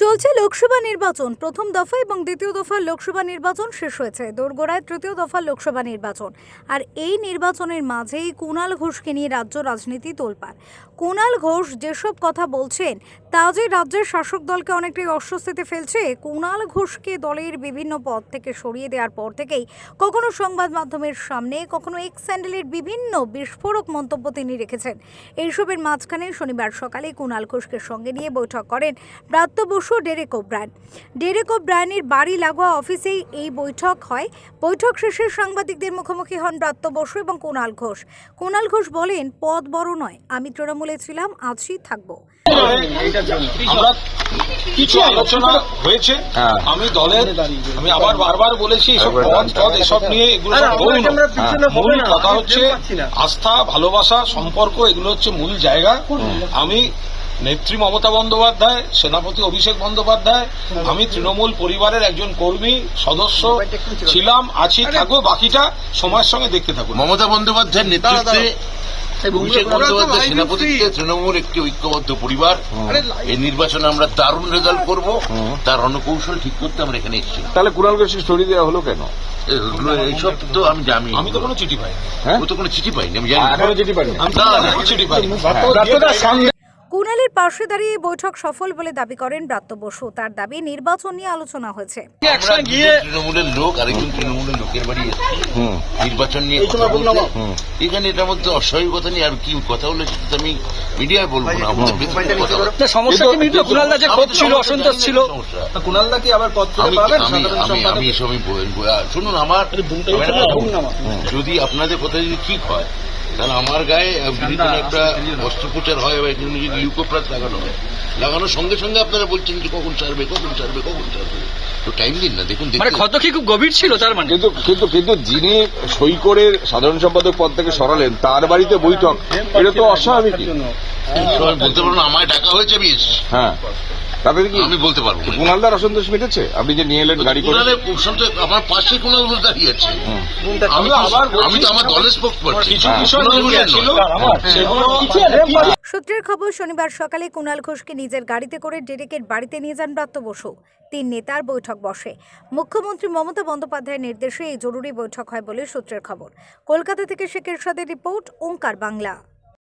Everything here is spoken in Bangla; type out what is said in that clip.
চলছে লোকসভা নির্বাচন। প্রথম দফা এবং দ্বিতীয় দফার লোকসভা নির্বাচন শেষ হয়েছে। দোরগোড়ায় তৃতীয় দফার লোকসভা নির্বাচন। আর এই নির্বাচনের মাঝেই কুণাল ঘোষকে নিয়ে রাজ্য রাজনীতি তোলপাড়। কুণাল ঘোষ যেসব কথা বলছেন, তা যে রাজ্যের শাসক দলকে অনেকটাই অস্বস্তিতে ফেলছে কুণাল ঘোষকে দলের বিভিন্ন পদ থেকে সরিয়ে দেওয়ার পর থেকেই কখনো সংবাদ মাধ্যমের সামনে, কখনো এক্স স্যান্ডেলের বিভিন্ন বিস্ফোরক মন্তব্য তিনি রেখেছেন। এইসবের মাঝখানে শনিবার সকালে কুণাল ঘোষকে সঙ্গে নিয়ে বৈঠক করেন Bratya Basu Derek O'Brien Derek ওব্রায়নের বাড়ি লাগোয়া অফিসেই এই বৈঠক হয়। বৈঠক শেষে সাংবাদিকদের মুখোমুখি হন ব্রাত্য বসু এবং কুণাল ঘোষ। কুণাল ঘোষ বলেন পদ বড় নয় আমি তৃণমূলে ছিলাম আজই থাকব। কিছু আলোচনা হয়েছে। হ্যাঁ। আমি দলের আমি আবার বারবার বলেছি এসব পদ পদ এসব নিয়ে এগুলো মূল কথা হচ্ছে আস্থা ভালোবাসা সম্পর্ক এগুলো হচ্ছে মূল জায়গা। আমি নেত্রী মমতা বন্দ্যোপাধ্যায় সেনাপতি অভিষেক বন্দ্যোপাধ্যায় আমি তৃণমূল পরিবারের একজন কর্মী সদস্য ছিলাম আছি থাকব বাকিটা সময়ের সঙ্গে দেখতে থাকুন। মমতা বন্দ্যোপাধ্যায়ের নেতৃত্বে অভিষেক বন্দ্যোপাধ্যায় সেনাপতিত্বে তৃণমূল একটি ঐক্যবদ্ধ পরিবার। এই নির্বাচনে আমরা দারুণ রেজাল্ট করব। তার রণকৌশল ঠিক করতে আমরা এখানে এসেছি তাহলে কুণাল ঘোষকে সরিয়ে দেওয়া হলো কেন? এইসব তো আমি জানি। আমি তো কোনো চিঠি পাইনি। হ্যাঁ? ও তো কোনো চিঠি পাইনি আমি জানি চিঠি পাইনি। কুণালের পাশে দাঁড়িয়ে বৈঠক সফল বলে দাবি করেন ব্রাত্য বসু। তার দাবি নির্বাচন নিয়ে আলোচনা হয়েছে। তৃণমূলের লোক আরেকজন তৃণমূলের লোকের বাড়ি নির্বাচন নিয়ে কথা বলতে এখানে এটার মধ্যে অস্বাভাবিক কথা নেই আর কি কথা হলো সেটা আমি মিডিয়ায় বলব না সমস্যা কি মিটলো কুণালদা যে ক্ষোভ ছিল অসন্তোষ ছিল। কুণালদা কি আবার পদ আমি আমি এসবই শুনুন আমার যদি আপনাদের কথা যদি ঠিক হয় তাহলে আমার গায়ে একটা অস্ত্রোপচার হয় বা এখানে যদি লিউকোপ্লাস লাগানো হয়। লাগানোর সঙ্গে সঙ্গে আপনারা বলছেন যে কখন ছাড়বে কখন ছাড়বে কখন ছাড়বে। তো টাইম দিন না দেখুন মানে ক্ষত কি খুব গভীর ছিল তার মানে? কিন্তু কিন্তু কিন্তু যিনি সই করে সাধারণ সম্পাদক পদ থেকে সরালেন তার বাড়িতে বৈঠক এটা তো অস্বাভাবিক বলতে পারব না আমায় ডাকা হয়েছে বেশ হ্যাঁ। তাদের কি আমি বলতে পারব কুণালদার অসন্তোষ মিটেছে? আপনি যে নিয়ে এলেন গাড়ি করে? আমার পাশে কুণাল ঘোষ দাঁড়িয়ে আছে। আমি আবার আমি তো আমার দলের পাচ্ছি কিছু বিষয় ছিল সূত্রের খবর শনিবার সকালে কুণাল ঘোষকে নিজের গাড়িতে করে ডেরেকের বাড়িতে নিয়ে যান ব্রাত্য বসু। তিন নেতার বৈঠক বসে। মুখ্যমন্ত্রী মমতা বন্দ্যোপাধ্যায়ের নির্দেশে এই জরুরি বৈঠক হয় বলে সূত্রের খবর। কলকাতা থেকে শেখের সাদের রিপোর্ট ওঙ্কার বাংলা।